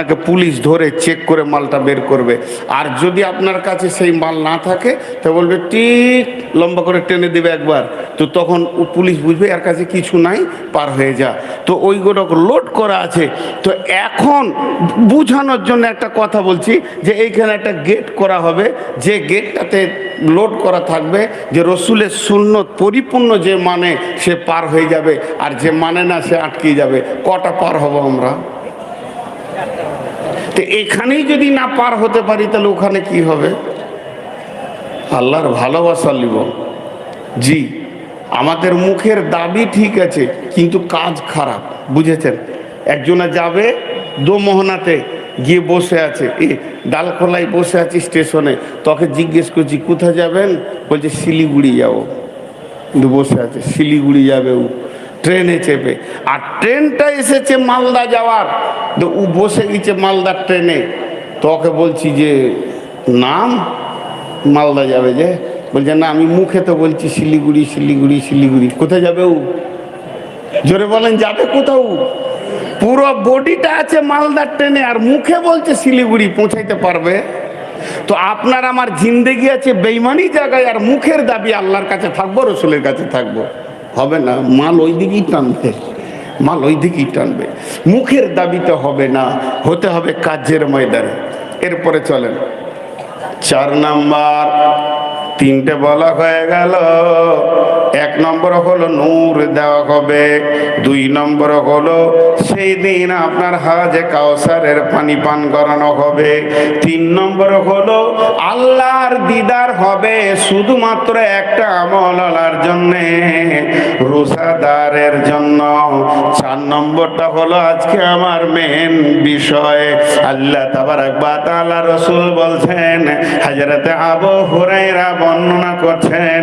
আপনাকে পুলিশ ধরে চেক করে মালটা বের করবে। আর যদি আপনার কাছে সেই মাল না থাকে, তো বলবে ঠিক লম্বা করে টেনে দেবে একবার। তো তখন পুলিশ বুঝবে, এর কাছে কিছু নাই, পার হয়ে যা। তো ওইগুলো লোড করা আছে। তো এখন বুঝানোর জন্য একটা কথা বলছি, যে এইখানে একটা গেট করা হবে। যে গেটটাতে লোড করা থাকবে, যে রসুলের সুন্নত পরিপূর্ণ যে মানে সে পার হয়ে যাবে। আর যে মানে না, সে আটকে যাবে। কটা পার হব আমরা? তো এখানেই যদি না পার হতে পারি, তাহলে ওখানে কি হবে? আল্লাহর ভালোবাসা লিব জি, আমাদের মুখের দাবি ঠিক আছে, কিন্তু কাজ খারাপ, বুঝেছেন? একজনে যাবে দোমোহনাতে, গিয়ে বসে আছে। এ, ডালখোলায় বসে আছি স্টেশনে। তোকে জিজ্ঞেস করছি, কোথায় যাবেন? বলছে, শিলিগুড়ি যাব। বসে আছে, শিলিগুড়ি যাবে ও। ট্রেনে চেপে। আর ট্রেনটা এসেছে মালদা যাওয়ার। তো ও বসে গেছে মালদার ট্রেনে। তোকে বলছি যে, নাম? মালদা যাবে যে? বলছে, না, আমি মুখে তো বলছি শিলিগুড়ি শিলিগুড়ি শিলিগুড়ি। কোথায় যাবে ও? জোরে বলেন, যাবে কোথাও? পুরো বডিটা আছে মালদার ট্রেনে, আর মুখে বলছে শিলিগুড়ি, পৌঁছাইতে পারবে? তো আপনার আমার জিন্দেগি আছে বেইমানি জায়গায়, আর মুখের দাবি আল্লাহর কাছে থাকব, রসুলের কাছে থাকব। হবে না, মাল ওই দিকেই টানবে, মাল ওই দিকেই টানবে। মুখের দাবিতে হবে না, হতে হবে কাজের ময়দানে। এরপরে চলেন। চার নাম্বার, তিনটে বলা হয়ে গেল। এক নম্বর হলো নূর দেওয়া হবে, দুই নম্বর হলো সেই দিন আপনার হাজে কাউসারের পানি পান করানো হবে, তিন নম্বর হলো আল্লাহর দিদার হবে শুধুমাত্র একটা আমলার জন্যে, রোজাদারের জন্য। চার নম্বরটা হলো আজকে আমার মেন বিষয়, আল্লাহ তাবারাক বা তাআলা রসুল বলছেন হাজরতে আবু হুরাইরা বর্ণনা করছেন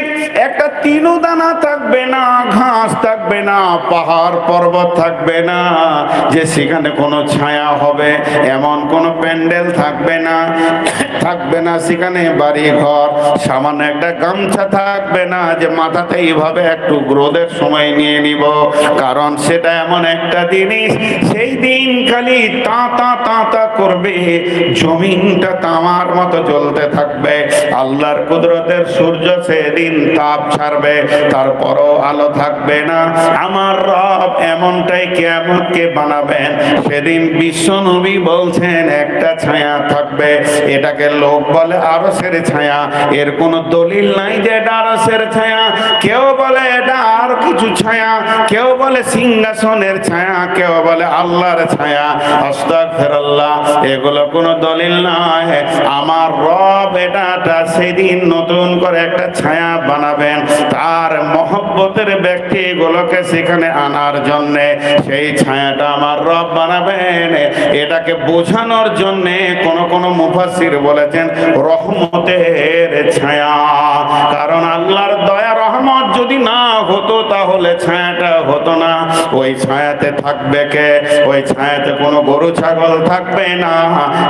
একটা তিনু দানা থাকবে না, ঘাস থাকবে না, পাহাড় পর্বত থাকবে না, যে সেখানে কোনো ছায়া হবে, এমন কোনো প্যান্ডেল থাকবে না থাকবে না সেখানে বাড়ি ঘর সামান্য একটা গামছা থাকবে না, যে মাথাতে এইভাবে একটু গ্রোদের সময় নিয়ে নিব, কারণ সেটা এমন একটা জিনিস, সেই দিন খালি তাঁতা তাঁতা করবে, জমিনটা তামার মতো চলতে থাকবে, আল্লাহর কুদরতের সূর্য সেদিন তাপ ছাড়বে, তারপরও আলো থাকবে না। আমার রব এমনটাই কেমনকে বানাবেন। সেদিন বিশ্ব নবী বলছেন, একটা ছায়া থাকবে। এটাকে লোক বলে আরসের ছায়া। এর কোনো দলিল নাই যে এটা আরসের ছায়া। কেউ বলে এটা আর কিছু ছায়া। কেউ বলে সিংহাসনের ছায়া। কেউ বলে আল্লাহর ছায়া। আস্তাগফিরুল্লাহ, এগুলো কোনো দলিল নয় আমার রব এটা সেদিন নতুন করে একটা ছায়া বানাবেন। তার মহব্বতের ব্যক্তিগুলোকে সেখানে আনার জন্য সেই ছায়াটা আমার রব বানাবেন। এটাকে বোঝানোর জন্য কোন কোন মুফাসির বলেছেন, রহমতের ছায়া। কারণ আল্লাহর দয়া যদি না হতো তাহলে ছায়াটা হতো না। ওই ছায়াতে থাকবে কে? ওই ছায়াতে কোনো গরু, ছাগল থাকবে না।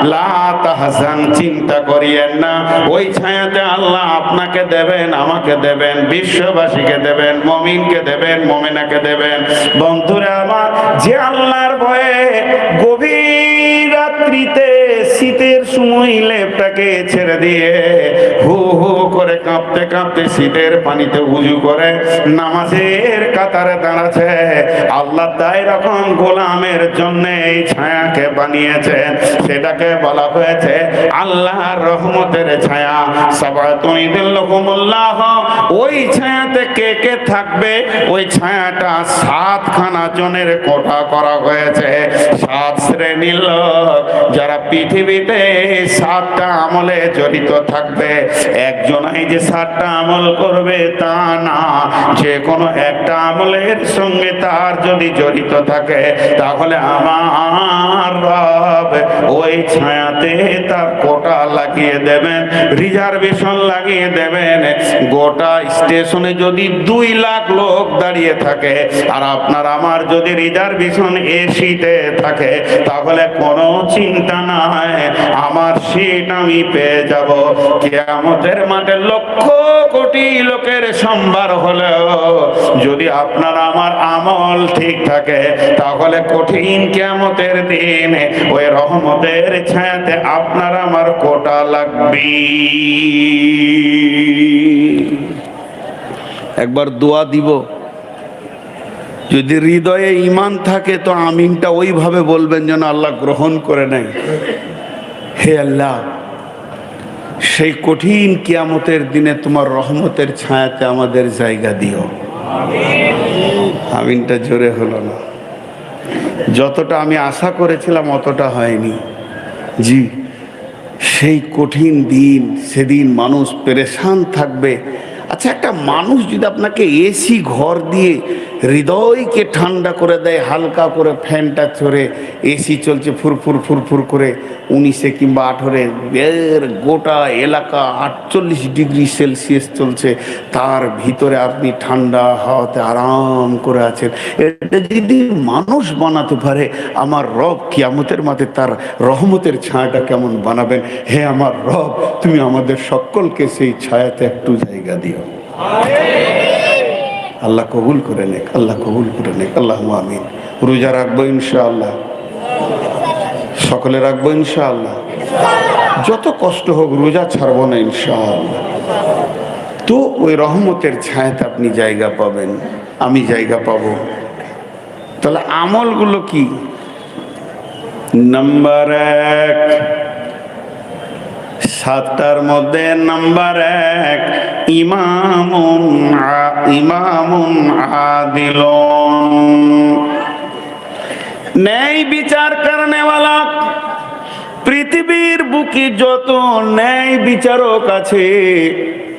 লা তাহজান, চিন্তা করিয়েন না। ওই ছায়াতে আল্লাহ আপনাকে দেবেন, আমাকে দেবেন, বিশ্ববাসীকে দেবেন, মমিনকে দেবেন, মমিনাকে দেবেন। বন্ধুরা আমার, যে আল্লাহর ভয়ে গভীর রাত্রিতে শীতের সময় লেপটাকে ছেড়ে দিয়ে হু করে কাঁপতে কাঁপতে শীতের পানিতে উজু করে নামাজের কাতারে দাঁড়াচ্ছে। আল্লাহ তাই রকম গোলামের জন্য এই ছায়াকে বানিয়েছেন সেটাকে বলা হয়েছে আল্লাহর রহমতের ছায়া। সবাই তুমি দিল্লাহ ওই ছায়াতে কে কে থাকবে? ওই ছায়াটা সাতখানা জনের কোঠা করা হয়েছে। সাত শ্রেণির লোক যারা পৃথিবীতে সাতটা আমলে জড়িত থাকবে। একজনাই যে সাতটা আমল করবে তা না। যে কোনো একটা আমলের সঙ্গে তার যদি জড়িত থাকে, তাহলে আমার রব ওই ছায়াতে তার কোটা লাগিয়ে দেবেন, রিজার্ভেশন লাগিয়ে দেবেন। গোটা স্টেশনে যদি দুই লাখ লোক দাঁড়িয়ে থাকে, আর আপনার আমার যদি রিজার্ভেশন এসিতে থাকে, তাহলে কোনো চিন্তা নাই, আমার সিট আমি পেয়ে যাব। কেয়ামতের মাঠে লক্ষ কোটি লোকের সম্ভার হলেও যদি আপনার আমার আমল ঠিক থাকে, তাহলে কঠিন কেয়ামতের দিন ওই রহমতের ছায়াতে আপনার আমার কোটা লাগবে। একবার দোয়া দিব। যদি হৃদয়ে ইমান থাকে, তো আমিনটা ওইভাবে বলবেন যেন আল্লাহ গ্রহণ করে নেয়। হে আল্লাহ সেই কঠিন কিয়ামতের দিনে তোমার রহমতের ছায়াতে আমাদের জায়গা দিও। আমিনটা জোরে হলো না। যতটা আমি আশা করেছিলাম অতটা হয়নি। জি, সেই কঠিন দিন, সেদিন মানুষ পেরেশান থাকবে। আচ্ছা একটা মানুষ যদি আপনাকে এসি ঘর দিয়ে হৃদয়কে ঠান্ডা করে দেয়, হালকা করে ফ্যানটা চড়ে এসি চলছে ফুরফুর ফুরফুর করে উনিশে কিংবা আঠেরো এর গোটা এলাকা আটচল্লিশ ডিগ্রি সেলসিয়াস চলছে, তার ভিতরে আপনি ঠান্ডা হাওয়াতে আরাম করে আছেন। এটা যদি মানুষ বানাতে পারে, আমার রব কিয়ামতের মাঠে তার রহমতের ছায়াটা কেমন বানাবেন? হে আমার রব, তুমি আমাদের সকলকে সেই ছায়াতে একটু জায়গা দিও। আল্লাহ কবুল করে নেক, আল্লাহ কবুল করে নেক আল্লাহ আমিন। রোজা রাখব ইনশাআল্লাহ। সকলে রাখব ইনশাআল্লাহ। যত কষ্ট হোক রোজা ছাড়বো না ইনশাআল্লাহ। তো ওই রহমতের ছায়াতে আপনি জায়গা পাবেন, আমি জায়গা পাব। তাহলে আমলগুলো কি? নাম্বার এক, সাতটার মধ্যে নাম্বার এক। ইমামুন ইমামুন আদিলুন। ন্যায় বিচার করনেওয়ালা পৃথিবীর বুকে যত ন্যায় বিচারক আছে,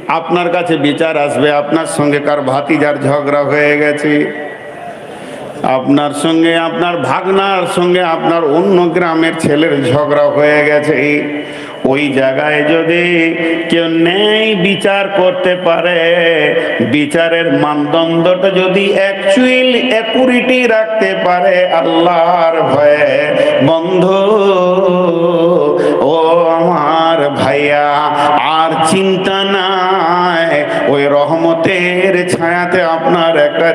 আপনার কাছে বিচার আসবে, আপনার সঙ্গে কার ভাতিজার ঝগড়া হয়ে গেছে? আপনার সঙ্গে আপনার ভাগনার সঙ্গে আপনার অন্য গ্রামের ছেলের ঝগড়া হয়ে গেছে। ওই জায়গায় যদি কেউ ন্যায় বিচার করতে পারে, বিচারের মানদণ্ডটা যদি অ্যাকচুয়াল অ্যাকুরিটি রাখতে পারে আল্লাহর ভয়ে। বন্ধু, ও আমার ভাইয়া, আর চিন্তা নাই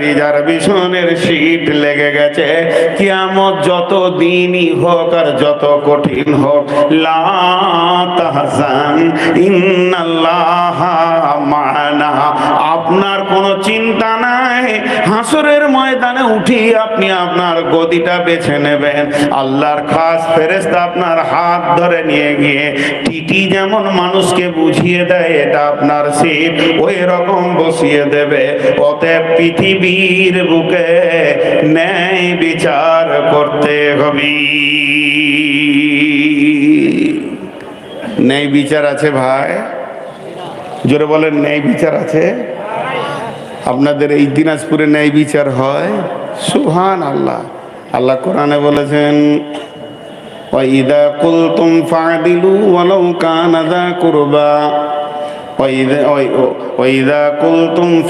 রিজার্ভেশনের সিট লেগে গেছে। কিয়ামত যত দিনই হোক আর যত কঠিন হোক, লা তাহজান, ইন্নাল্লাহ মানা। আপনার কোনো চিন্তা নাই, হাসরের ময়দানে উঠি আপনি আপনার গদিটা বেছে নেবেন। আল্লাহর খাস ফেরেস্তা আপনার হাত ধরে নিয়ে গিয়ে টিটি যেমন মানুষকে বুঝিয়ে দেয়, এটা আপনার সিট ওই রকম বসিয়ে দেবে। অতএব পৃথিবীর বুকে ন্যায় বিচার করতে হবে ন্যায় বিচার আছে ভাই জোরে বলেন ন্যায় বিচার আছে আপনাদের এই দিনাজপুরে ন্যায় বিচার হয় সুহান আল্লাহ আল্লাহ কোরআনে বলেছেন وإذا قلتم فاعدلوا ولو كان ذا قربى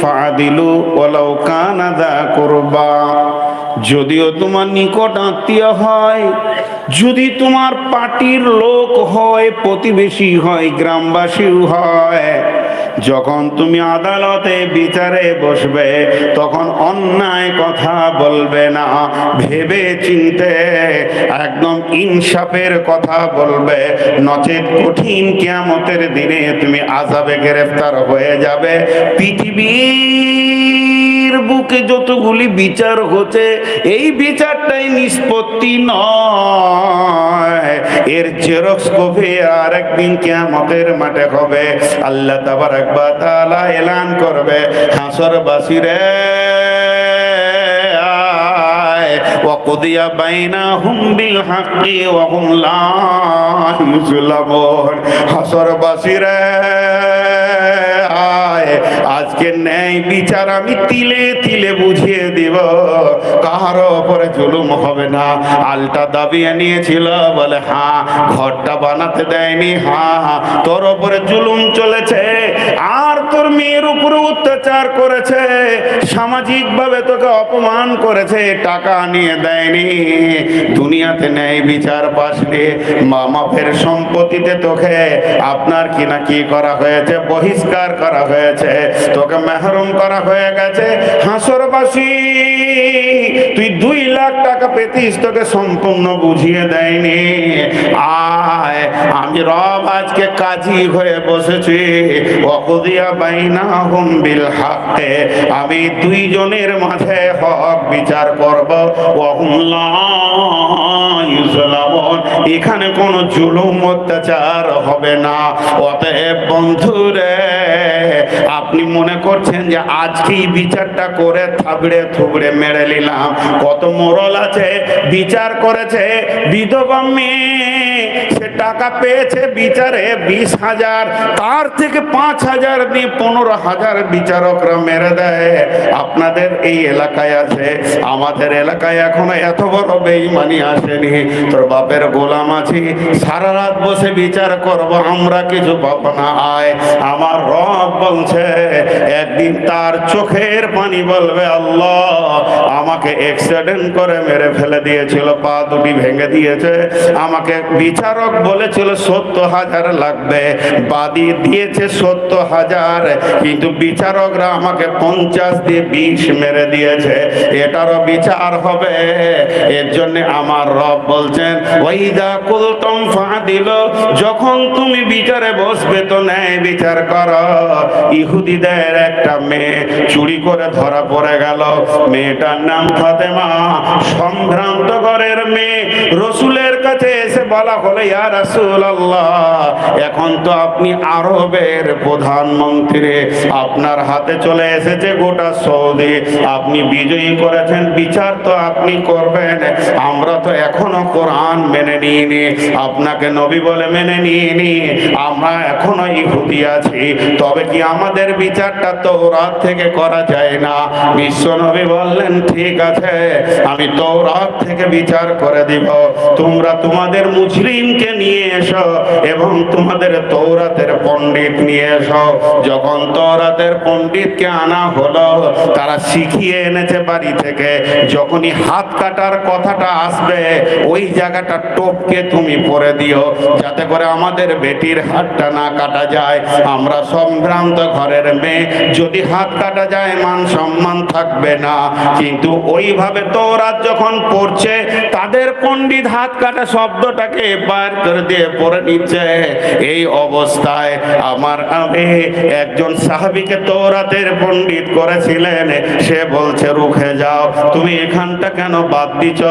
ফাদিলু যদিও তোমার নিকট আত্মীয় হয়, যদি তোমার পার্টির লোক হয়, প্রতিবেশী হয়, গ্রামবাসীও হয় যখন তুমি আদালতে বিচারে বসবে, তখন অন্যায় কথা বলবে না। ভেবে চিনতে একদম ইনসাফের কথা বলবে। নচেত কঠিন কেয়ামতের দিনে তুমি আজাবে গ্রেফতার হয়ে যাবে। পৃথিবীর বুকে যতগুলি বিচার হচ্ছে, এই বিচারটাই নিষ্পত্তি নয়। এর জেরক্স কপি আর একদিন কিয়ামতের মাঠে হবে আল্লাহ তাবারাক ওয়া তাআলা এলান করবে হাসর বাসিরে وقضي بينهم بالحق وهم لا يظلمون হাসর বাসিরে আজকে ন্যায় বিচার আমি তিলে তিলে বুঝিয়ে কাহার ওপরে জুলুম হবে না। আলটা নিয়েছিল বলে হ্যাঁ ঘরটা বানাতে দেয়নি হ্যাঁ তোর ওপরে জুলুম চলেছে। আর তোর মেয়ের উপরে অত্যাচার করেছে। সামাজিক ভাবে তোকে অপমান করেছে, টাকা নিয়ে দেয়নি। দুনিয়াতে নেই বিচার পাশনি মা বাপের সম্পত্তিতে তোকে। আপনার কি না কি করা হয়েছে? বহিষ্কার করা হয়েছে, তোকে মেহরুম করা হয়ে গেছে। হাসরবাসী, তুই দুই লাখ টাকা পেতিস, তোকে সম্পূর্ণ বুঝিয়ে দেয়নি। আয়, আমি রব আজকে কাজী হয়ে বসেছি। অকুদিয়া বাইনা হুম বিল হাতে আমি দুইজনের মাঝে হক বিচার করব। এখানে কোনো জুলুম অত্যাচার হবে না। অতএব বন্ধুরে আপনি মনে করছেন যে আজকেই বিচারটা করে থাবড়ে থুবড়ে মেরে নিলাম। কত মোরল আছে, বিচার করেছে বিধবা মেয়ে। টাকা পেয়েছে বিচারে বিশ হাজার, তার থেকে পাঁচ হাজার দিয়ে পনেরো হাজার বিচারকরা মেরে দেয়। আপনাদের এই এলাকায় আছে, আমাদের এলাকায় এখনও এত বড় বেইমানি আসেনি। তোর বাপের গোলাম আছি, সারা রাত বসে বিচার করব, আমরা কিছু পাবো না, আয়। আমার রব বলছে, একদিন তার চোখের পানি বলবে, আল্লাহ আমাকে অ্যাক্সিডেন্ট করে মেরে ফেলে দিয়েছিল, পা দুটি ভেঙে দিয়েছে। আমাকে বিচারক বলেছিল, সত্তর হাজার লাগবে। বাদি দিয়েছে, সত্তর হাজার। কিন্তু বিচারকরা আমাকে পঞ্চাশ দিয়ে বিষ মেরে দিয়েছে। এটারও বিচার হবে। এর জন্য আমার রব বলছেন ওইদা কুলতম ফা দিল যখন তুমি বিচারে বসবে তো ন্যায় বিচার কর। ইহুদিদের একটা মেয়ে চুরি করে ধরা পড়ে গেল। মেয়েটার নাম ফাতেমা। সম্ভ্রান্ত ঘরের মেয়ে। রসুলের কাছে এসে বলা হলো, ইয়া এখন তো আপনি আরবের প্রধানমন্ত্রী। আপনার হাতে চলে এসেছে গোটা সৌদি। আপনি বিজয়ী করেছেন, বিচার তো আপনি করবেন। আমরা তো এখনও কোরআন মেনে নিইনি। আপনাকে নবী বলে মেনে নিইনি। আমরা এখনও ইহুদি আছি। তবে কি আমাদের বিচারটা তো রাত থেকে করা যায় না? বিশ্ব নবী বললেন, ঠিক আছে, আমি তৌরাত থেকে বিচার করে দিব। তোমরা তোমাদের মুসলিমকে নিয়ে এসো এবং তোমাদের তৌরাতের পণ্ডিত নিয়ে এসো। যখন তৌরাতের পণ্ডিতকে আনা হলো, তারা শিখিয়ে এনেছে বাড়ি থেকে। যখনই হাত কাটার কথাটা আসবে, ওই জায়গাটা টোপকে তুমি পরে দিও। যাতে করে আমাদের বেটির হাতটা না কাটা যায়। আমরা সম্ভ্রান্ত ঘরের মেয়ে, যদি হাত কাটা যায়, মান সম্মান থাকবে না। কিন্তু ওইভাবে তোরা যখন পড়ছে তাদের পণ্ডিত হাত কাটা শব্দটাকে বার দিয়ে পড়ে নিচ্ছে। এই অবস্থায় আমার আমি একজন সাহাবিকে তোরাতের পণ্ডিত করেছিলেন। সে বলছে, রুখে যাও। তুমি এখানটা কেন বাদ দিছ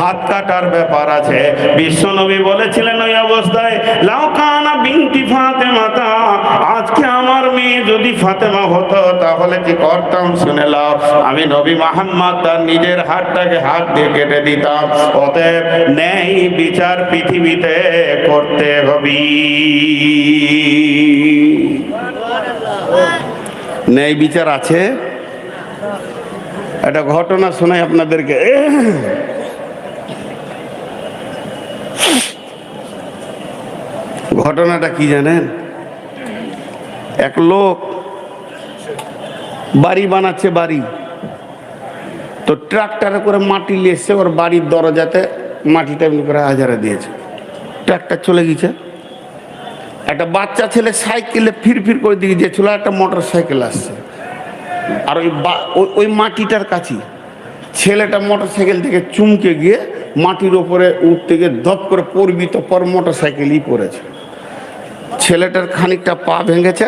হাত কাটার ব্যাপার আছে। বিশ্বনবী বলেছিলেন, ওই অবস্থায় লাউকানা বিনতি ফাতেমাতা আজকে আমার মেয়ে যদি ফাতেমা হতো, তাহলে কি করতাম? শুনে লাও আমি নবী মোহাম্মদ তার নিজের হাতটাকে হাত দিয়ে কেটে দিতাম। অতএব ন্যায় বিচার পৃথিবীতে করতে হবি। ন্যায় বিচার আছে। একটা ঘটনা শোনাই আপনাদেরকে। ঘটনাটা কি জানেন? এক লোক বাড়ি বানাচ্ছে বাড়ি। তো ট্রাক্টরে করে মাটি নিয়ে এসছে, ওর বাড়ির দরজাতে মাটিটা এমনি করে হাজারে দিয়েছে। ট্রাক্টর চলে গেছে। একটা বাচ্চা ছেলে সাইকেলে ফির ফির করে দিয়ে গিয়েছিল একটা মোটর সাইকেল আসছে। আর ওই- ওই মাটিটার কাছে ছেলেটা মোটর সাইকেল থেকে চুমকে গিয়ে মাটির ওপরে উঠতে গিয়ে ধপ করে পড়বি তো পর মোটর সাইকেলই পড়েছে। ছেলেটার খানিকটা পা ভেঙেছে।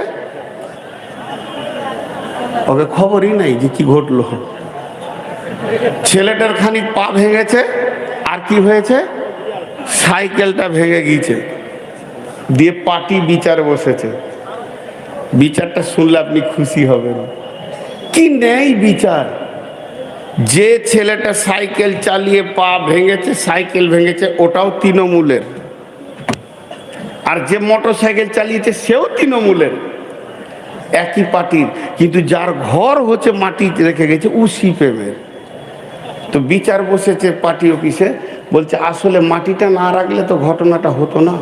ওকে খবরই নাই যে কি ঘটলো। ছেলেটার খানিক পা ভেঙেছে। আর কি হয়েছে? সাইকেলটা ভেঙে গিয়েছে। দিয়ে পাটি বিচার বসেছে। বিচারটা শুনলে আপনি খুশি হবেন। কি নেই বিচার? যে ছেলেটা সাইকেল চালিয়ে পা ভেঙেছে, সাইকেল ভেঙেছে, ওটাও তৃণমূলের। আর যে মোটর সাইকেল চালিয়েছে, সেও তৃণমূলের। একই পার্টির। কিন্তু যার ঘর হচ্ছে মাটি রেখে গেছে, ও সিপিএমের। তো বিচার বসেছে পার্টি অফিসে। বলছে, আসলে মাটিটা না রাখলে তো ঘটনাটা হতো না।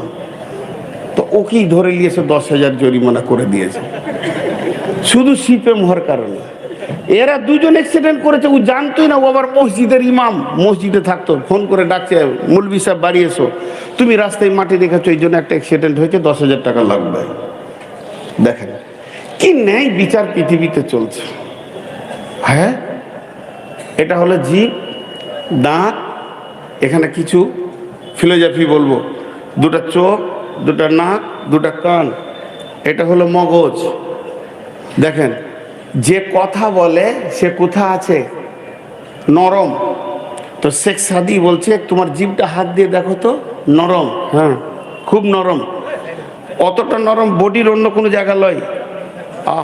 তো ওকেই ধরে নিয়েছে, দশ হাজার জরিমানা করে দিয়েছে। শুধু সিপিএম হওয়ার কারণে। এরা দুজন অ্যাক্সিডেন্ট করেছে, ও জানতোই না ও আবার মসজিদের ইমাম। মসজিদে থাকতো, ফোন করে ডাকছে মুলবি সাহেব, বাড়ি এসো। তুমি রাস্তায় মাটি রেখেছো এই জন্য একটা অ্যাক্সিডেন্ট হয়েছে, দশ হাজার টাকা লাগবে দেখেন, কি ন্যায় বিচার পৃথিবীতে চলছে। হ্যাঁ? এটা হলো জীব, দাঁত এখানে কিছু ফিলোজফি বলব। দুটা চোখ, দুটা নাক, দুটা কান। এটা হলো মগজ। দেখেন, যে কথা বলে সে কোথা আছে? নরম। তো শেখ সাদি বলছে, তোমার জিভটা হাত দিয়ে দেখো তো, নরম। হ্যাঁ খুব নরম। অতটা নরম বডির অন্য কোনো জায়গা লয়।